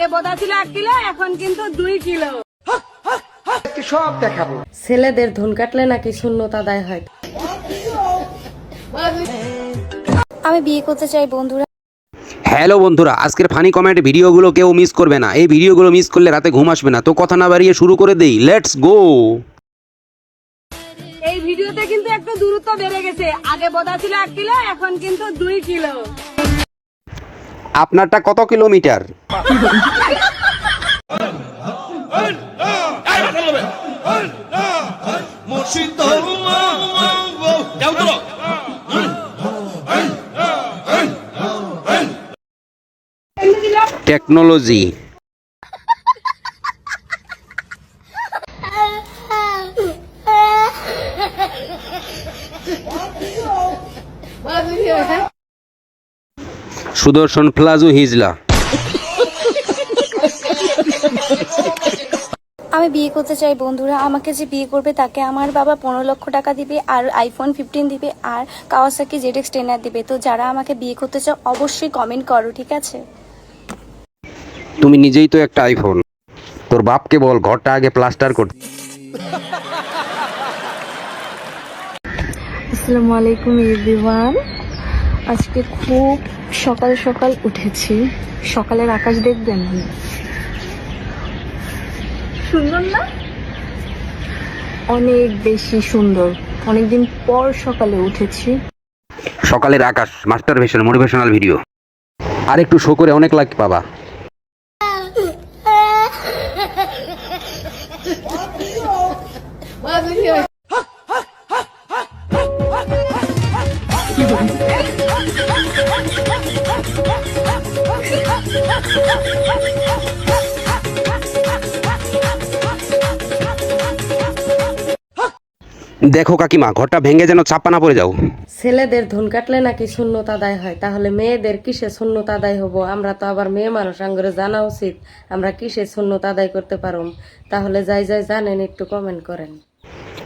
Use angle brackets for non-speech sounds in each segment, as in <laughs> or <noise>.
আগে বোধা ছিল এক কিলো এখন কিন্তু দুই কিলো। সব দেখাবো। ছেলেদের ধুন কাটলে নাকি শূন্যতা আদায় হয়। আমি বিয়ে করতে চাই বন্ধুরা। হ্যালো বন্ধুরা আজকের ফানি কমেন্ট ভিডিওগুলো কেউ মিস করবে না। এই ভিডিওগুলো মিস করলে রাতে ঘুম আসবে না। তো কথা না বাড়িয়ে শুরু করে দেই। লেটস গো এই ভিডিওতে কিন্তু একটু দূরত্ব বেড়ে গেছে। আগে বোধা ছিল এক কিলো এখন কিন্তু দুই কিলো। আপনারটা কত কিলোমিটার? টেকনোলজি। সুদর্শন প্লাজো হিজলা। আমি বিয়ে করতে চাই বন্ধুরা। আমাকে যে বিয়ে করবে তাকে আমার বাবা পনেরো লক্ষ টাকা দিবে আর আইফোন ফিফটিন দিবে আর কাওয়াসাকি জেডেক্স টেনার দিবে। তো যারা আমাকে বিয়ে করতে চাও অবশ্যই কমেন্ট করো ঠিক আছে? তুমি নিজেই তো একটা আইফোন তোর বাপকে বল ঘরটা আগে প্লাস্টার করতে আসসালামু আলাইকুম এভরিওয়ান আজকে খুব সকাল সকাল উঠেছি। সকালের আকাশ দেখবেন? সুন্দর না? অনেক বেশি সুন্দর। অনেকদিন পর সকালে উঠেছি। সকালের আকাশ মাস্টার ভেশন মোটিভেশনাল ভিডিও আর একটু শো করে অনেক লাইক পাবা। <laughs> দেখো কাকিমা ঘরটা ভেঙে যেন চাপা না পড়ে যাও। ছেলেদের ধুন কাটলে নাকি শূন্যতা আদায় হয়? তাহলে মেয়েদের কিসে শূন্যতা আদায় হব? আমরা তো আবার মেয়ে মানুষ আঙ্গরে জানা উচিত। আমরা কিসে শূন্যতা আদায় করতে পারুম? তাহলে যাই যাই জানেন একটু কমেন্ট করেন।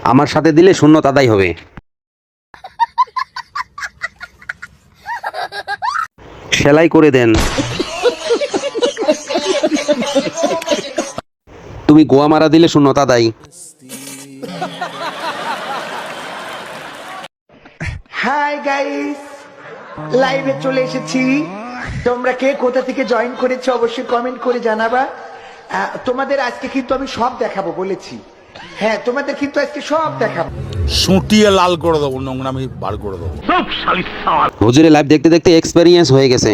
আমার সাথে দিলে শূন্য তাদাই হবে। সেলাই করে দেন। তুমি গোয়া মারা দিলে শূন্য তাদাই। হাই গাইস লাইভে চলে এসেছি। তোমরা কে কোথা থেকে জয়েন করেছ অবশ্যই কমেন্ট করে জানাবা। তোমাদের আজকে কিন্তু আমি সব দেখাবো বলেছি। হ্যাঁ তোমাদের কিন্তু আজকে সব দেখাবো। সুটিয়ে লাল করে দেবো নোংরামি বার করে দেবো। হুজুরে লাইভ দেখতে দেখতে এক্সপেরিয়েন্স হয়ে গেছে।